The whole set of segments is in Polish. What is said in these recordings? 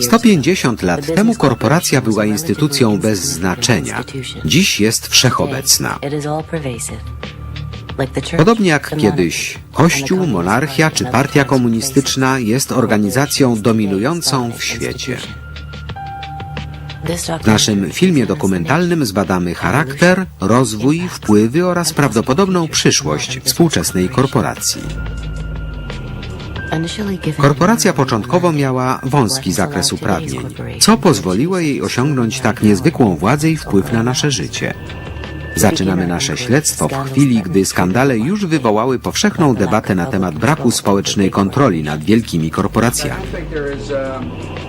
150 lat temu korporacja była instytucją bez znaczenia. Dziś jest wszechobecna. Podobnie jak kiedyś Kościół, monarchia czy partia komunistyczna jest organizacją dominującą w świecie. W naszym filmie dokumentalnym zbadamy charakter, rozwój, wpływy oraz prawdopodobną przyszłość współczesnej korporacji. Korporacja początkowo miała wąski zakres uprawnień, co pozwoliło jej osiągnąć tak niezwykłą władzę i wpływ na nasze życie. Zaczynamy nasze śledztwo w chwili, gdy skandale już wywołały powszechną debatę na temat braku społecznej kontroli nad wielkimi korporacjami.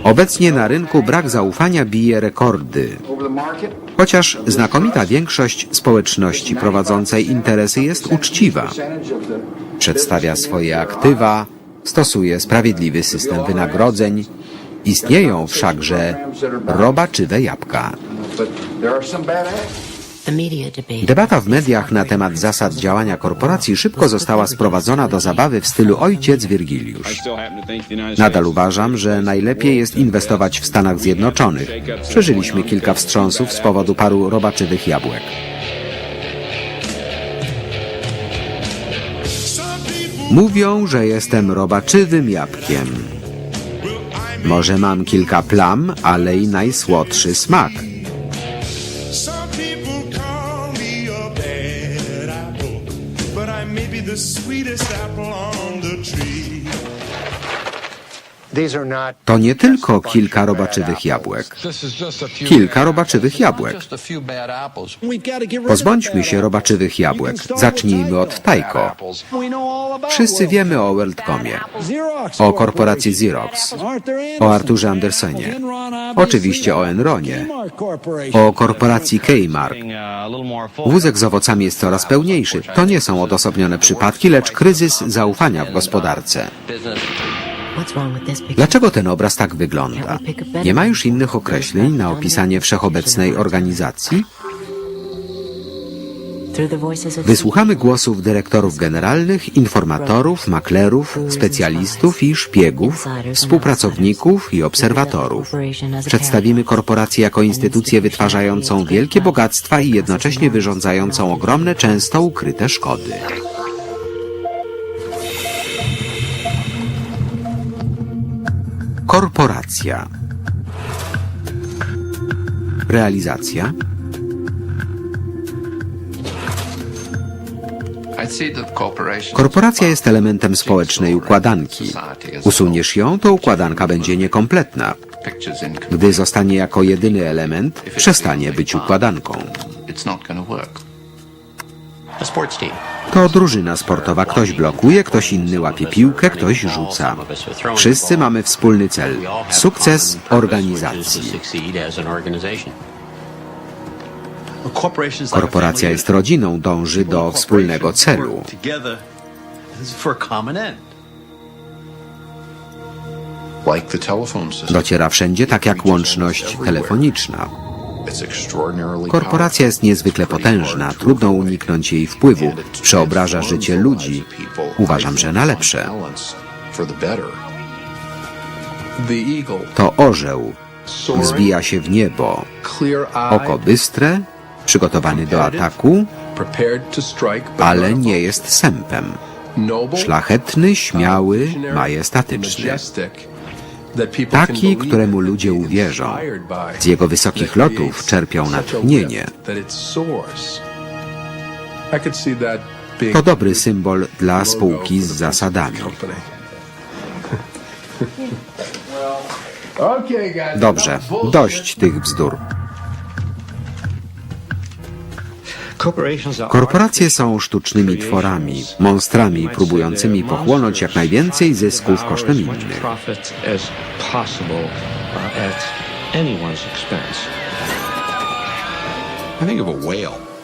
Obecnie na rynku brak zaufania bije rekordy. Chociaż znakomita większość społeczności prowadzącej interesy jest uczciwa, przedstawia swoje aktywa, stosuje sprawiedliwy system wynagrodzeń, istnieją wszakże robaczywe jabłka. Debata w mediach na temat zasad działania korporacji szybko została sprowadzona do zabawy w stylu ojciec Wirgiliusz. Nadal uważam, że najlepiej jest inwestować w Stanach Zjednoczonych. Przeżyliśmy kilka wstrząsów z powodu paru robaczywych jabłek. Mówią, że jestem robaczywym jabłkiem. Może mam kilka plam, ale i najsłodszy smak. The sweetest apple on the tree. To nie tylko kilka robaczywych jabłek. Kilka robaczywych jabłek. Pozbądźmy się robaczywych jabłek. Zacznijmy od Tajko. Wszyscy wiemy o WorldComie, o korporacji Xerox, o Arturze Andersonie, oczywiście o Enronie, o korporacji Kmart. Wózek z owocami jest coraz pełniejszy. To nie są odosobnione przypadki, lecz kryzys zaufania w gospodarce. Dlaczego ten obraz tak wygląda? Nie ma już innych określeń na opisanie wszechobecnej organizacji? Wysłuchamy głosów dyrektorów generalnych, informatorów, maklerów, specjalistów i szpiegów, współpracowników i obserwatorów. Przedstawimy korporację jako instytucję wytwarzającą wielkie bogactwa i jednocześnie wyrządzającą ogromne, często ukryte szkody. Korporacja. Realizacja. Korporacja jest elementem społecznej układanki. Usuniesz ją, to układanka będzie niekompletna. Gdy zostanie jako jedyny element, przestanie być układanką. To drużyna sportowa. Ktoś blokuje, ktoś inny łapie piłkę, ktoś rzuca. Wszyscy mamy wspólny cel. Sukces organizacji. Korporacja jest rodziną, dąży do wspólnego celu. Dociera wszędzie tak jak łączność telefoniczna. Korporacja jest niezwykle potężna, trudno uniknąć jej wpływu, przeobraża życie ludzi. Uważam, że na lepsze. To orzeł. Wzbija się w niebo. Oko bystre, przygotowany do ataku, ale nie jest sępem. Szlachetny, śmiały, majestatyczny. Taki, któremu ludzie uwierzą. Z jego wysokich lotów czerpią natchnienie. To dobry symbol dla spółki z zasadami. Dobrze, dość tych bzdur. Korporacje są sztucznymi tworami, monstrami próbującymi pochłonąć jak najwięcej zysków kosztem innych.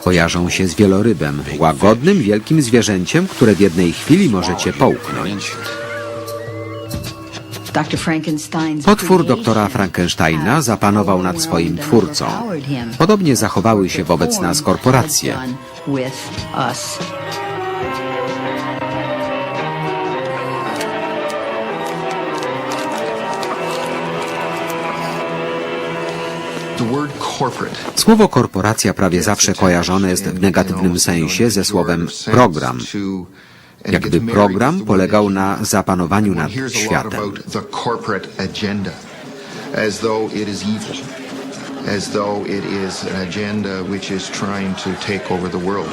Kojarzą się z wielorybem, łagodnym, wielkim zwierzęciem, które w jednej chwili możecie połknąć. Potwór doktora Frankensteina zapanował nad swoim twórcą. Podobnie zachowały się wobec nas korporacje. Słowo korporacja prawie zawsze kojarzone jest w negatywnym sensie ze słowem program. Jakby program polegał na zapanowaniu nad światem. The corporate agenda, as though it is evil, as though it is an agenda which is trying to take over the world.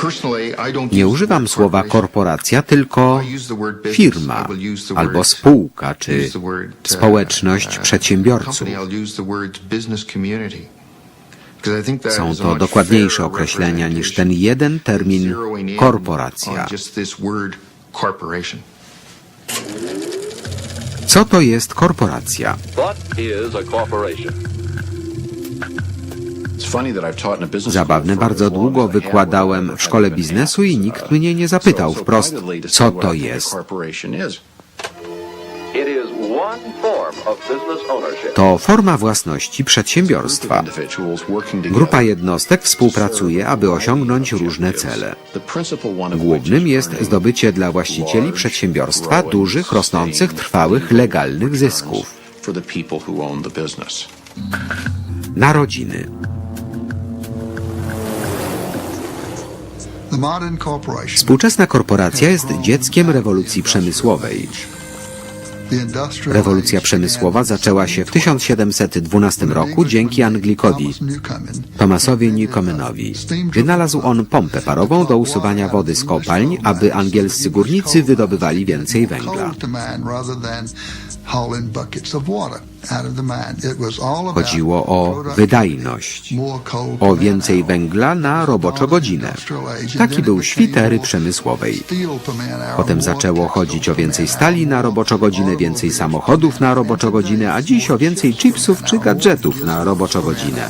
Personally, I don't Nie używam słowa korporacja, tylko firma albo spółka czy uh, społeczność uh, przedsiębiorców. Są to dokładniejsze określenia niż ten jeden termin korporacja. Co to jest korporacja? Zabawne, bardzo długo wykładałem w szkole biznesu i nikt mnie nie zapytał wprost, co to jest. To forma własności przedsiębiorstwa. Grupa jednostek współpracuje, aby osiągnąć różne cele. Głównym jest zdobycie dla właścicieli przedsiębiorstwa dużych, rosnących, trwałych, legalnych zysków. Narodziny. Współczesna korporacja jest dzieckiem rewolucji przemysłowej. Rewolucja przemysłowa zaczęła się w 1712 roku dzięki Anglikowi, Thomasowi Newcomenowi. Wynalazł on pompę parową do usuwania wody z kopalń, aby angielscy górnicy wydobywali więcej węgla. Chodziło o wydajność, o więcej węgla na roboczą godzinę. Taki był świt ery przemysłowej. Potem zaczęło chodzić o więcej stali na roboczą godzinę, więcej samochodów na roboczą godzinę, a dziś o więcej chipsów czy gadżetów na roboczą godzinę.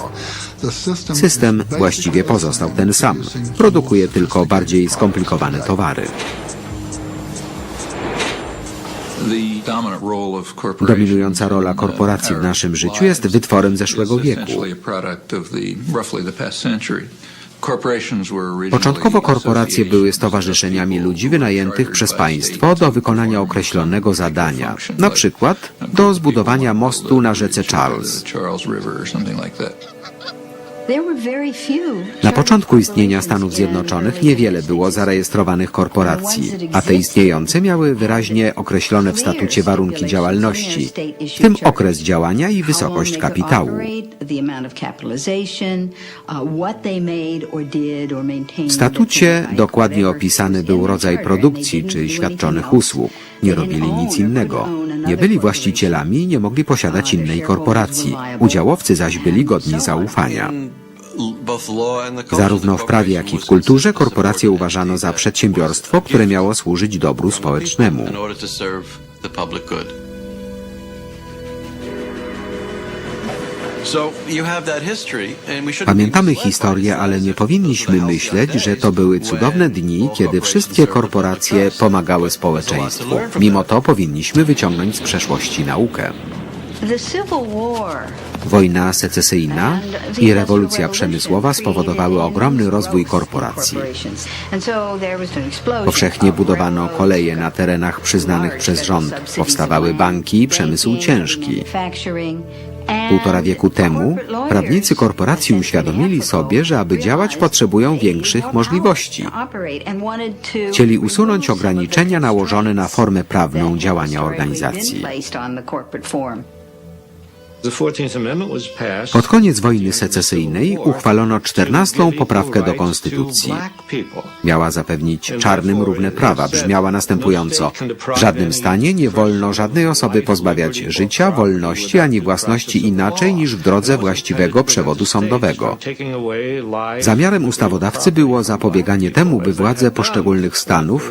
System właściwie pozostał ten sam. Produkuje tylko bardziej skomplikowane towary. Dominująca rola korporacji w naszym życiu jest wytworem zeszłego wieku. Początkowo korporacje były stowarzyszeniami ludzi wynajętych przez państwo do wykonania określonego zadania, na przykład do zbudowania mostu na rzece Charles. Na początku istnienia Stanów Zjednoczonych niewiele było zarejestrowanych korporacji, a te istniejące miały wyraźnie określone w statucie warunki działalności, w tym okres działania i wysokość kapitału. W statucie dokładnie opisany był rodzaj produkcji czy świadczonych usług. Nie robili nic innego. Nie byli właścicielami i nie mogli posiadać innej korporacji. Udziałowcy zaś byli godni zaufania. Zarówno w prawie, jak i w kulturze korporacje uważano za przedsiębiorstwo, które miało służyć dobru społecznemu. Pamiętamy historię, ale nie powinniśmy myśleć, że to były cudowne dni, kiedy wszystkie korporacje pomagały społeczeństwu. Mimo to powinniśmy wyciągnąć z przeszłości naukę. Wojna secesyjna i rewolucja przemysłowa spowodowały ogromny rozwój korporacji. Powszechnie budowano koleje na terenach przyznanych przez rząd. Powstawały banki i przemysł ciężki. Półtora wieku temu prawnicy korporacji uświadomili sobie, że aby działać potrzebują większych możliwości. Chcieli usunąć ograniczenia nałożone na formę prawną działania organizacji. Pod koniec wojny secesyjnej uchwalono 14 poprawkę do konstytucji. Miała zapewnić czarnym równe prawa. Brzmiała następująco. W żadnym stanie nie wolno żadnej osoby pozbawiać życia, wolności ani własności inaczej niż w drodze właściwego przewodu sądowego. Zamiarem ustawodawcy było zapobieganie temu, by władze poszczególnych stanów